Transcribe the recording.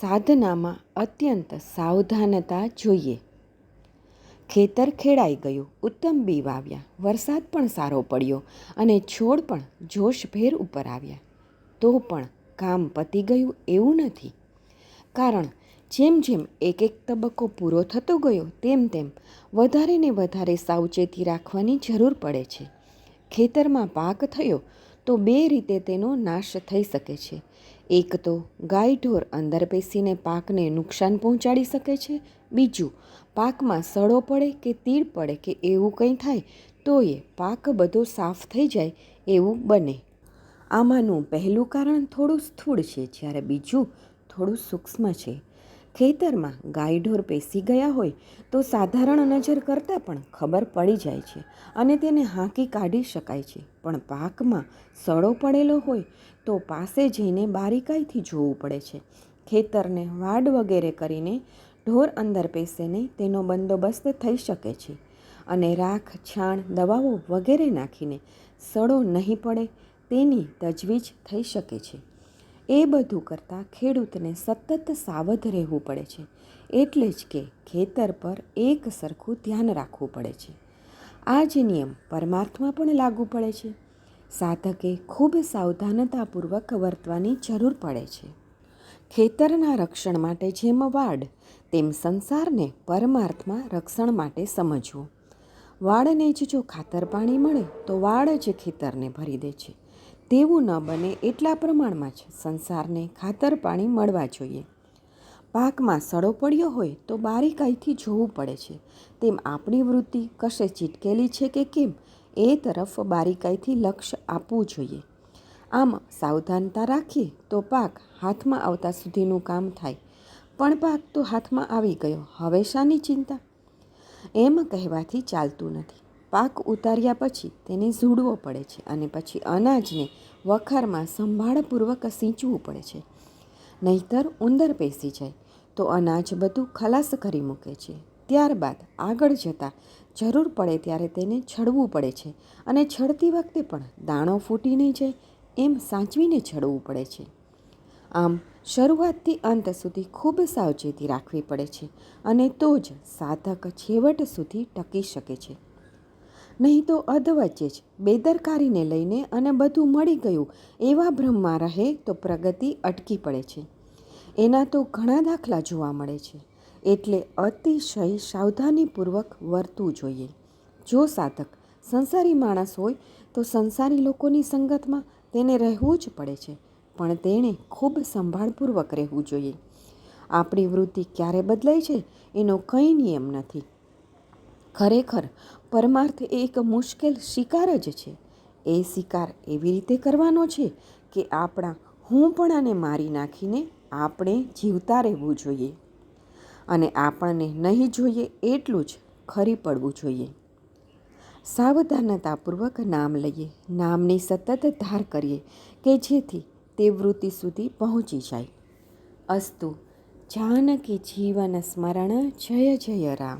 સાધનામાં અત્યંત સાવધાનતા જોઈએ. ખેતર ખેડાઈ ગયું, ઉત્તમ બી વાવ્યા વરસાદ પણ સારો પડ્યો અને છોડ પણ જોશભેર ઉપર આવ્યા. તો પણ કામ પતી ગયું એવું નથી. કારણ જેમ જેમ એક એક તબક્કો પૂરો થતો ગયો, તેમ તેમ વધારે ને વધારે સાવચેતી રાખવાની જરૂર પડે છે. ખેતરમાં પાક થયો તો બે રીતે તેનો નાશ થઈ શકે છે. એક તો ગાય ઢોર અંદર બેસીને પાકને નુકસાન પહોંચાડી શકે છે. બીજું, પાકમાં સડો પડે કે તીડ પડે કે એવું કંઈ થાય તો એ પાક બધો સાફ થઈ જાય એવું બને. આમાંનું પહેલું કારણ થોડું સ્થૂળ છે, જ્યારે બીજું થોડું સૂક્ષ્મ છે. ખેતરમાં ગાય ઢોર પેસી ગયા હોય, તો સાધારણ નજર કરતાં પણ ખબર પડી જાય છે અને તેને હાંકી કાઢી શકાય છે. પણ પાકમાં સડો પડેલો હોય તો પાસે જઈને બારીકાઈથી જોવું પડે છે. ખેતરને વાડ વગેરે કરીને ઢોર અંદર પેસે તેનો બંદોબસ્ત થઈ શકે છે અને રાખ, છાણ, દવાઓ વગેરે નાખીને સડો નહીં પડે તેની તજવીજ થઈ શકે છે. એ બધું કરતાં ખેડૂતને સતત સાવધ રહેવું પડે છે. એટલે જ કે ખેતર પર એક સરખું ધ્યાન રાખવું પડે છે. આ જ નિયમ પરમાર્થમાં પણ લાગુ પડે છે. સાધકે ખૂબ સાવધાનતાપૂર્વક વર્તવાની જરૂર પડે છે. ખેતરના રક્ષણ માટે જેમ વાડ, તેમ સંસારને પરમાર્થમાં રક્ષણ માટે સમજવું. વાડને જ જો ખાતર પાણી મળે, તો વાડ જ ખેતરને ભરી દે છે. તેવું ન બને એટલા પ્રમાણમાં જ સંસારને ખાતર પાણી મળવા જોઈએ. પાકમાં સડો પડ્યો હોય, તો બારીકાઈથી જોવું પડે છે. તેમ આપણી વૃત્તિ કશે ચીટકેલી છે કે કેમ એ તરફ બારીકાઈથી લક્ષ્ય આપવું જોઈએ. આમ સાવધાનતા રાખીએ તો પાક હાથમાં આવતા સુધીનું કામ થાય. પણ પાક તો હાથમાં આવી ગયો, હવે શાની ચિંતા? એમ કહેવાથી ચાલતું નથી. પાક ઉતાર્યા પછી તેને ઝૂડવો પડે છે અને પછી અનાજને વખારમાં સંભાળપૂર્વક સિંચવું પડે છે. નહીતર ઉંદર પેસી જાય, તો અનાજ બધું ખલાસ કરી મૂકે છે. ત્યારબાદ આગળ જતાં જરૂર પડે ત્યારે તેને છડવું પડે છે અને છડતી વખતે પણ દાણો ફૂટી નહીં જાય એમ સાચવીને છડવું પડે છે. આમ શરૂઆતથી અંત સુધી ખૂબ સાવચેતી રાખવી પડે છે અને તો જ સાધક છેવટ સુધી ટકી શકે છે. નહીં તો અધવચ્ચે જ બેદરકારીને લઈને અને બધું મળી ગયું એવા ભ્રમમાં રહે તો પ્રગતિ અટકી પડે છે. એના તો ઘણા દાખલા જોવા મળે છે. એટલે અતિશય સાવધાનીપૂર્વક વર્તવું જોઈએ. જો સાધક સંસારી માણસ હોય, તો સંસારી લોકોની સંગતમાં તેને રહેવું જ પડે છે, પણ તેણે ખૂબ સંભાળપૂર્વક રહેવું જોઈએ. આપણી વૃત્તિ ક્યારે બદલાય છે, એનો કંઈ નિયમ નથી. ખરેખર, પરમાર્થ એક મુશ્કેલ શિકાર જ છે. એ શિકાર એવી રીતે કરવાનો છે કે આપણા હું પણ આને મારી નાખીને આપણે જીવતા રહેવું જોઈએ. અને આપણને નહીં જોઈએ એટલું જ ખરી પડવું જોઈએ. સાવધાનતાપૂર્વક નામ લઈએ, નામની સતત ધાર કરીએ કે જેથી તે વૃત્તિ સુધી પહોંચી જાય. અસ્તુ, જાનકી જીવન સ્મરણ, જય જય રામ.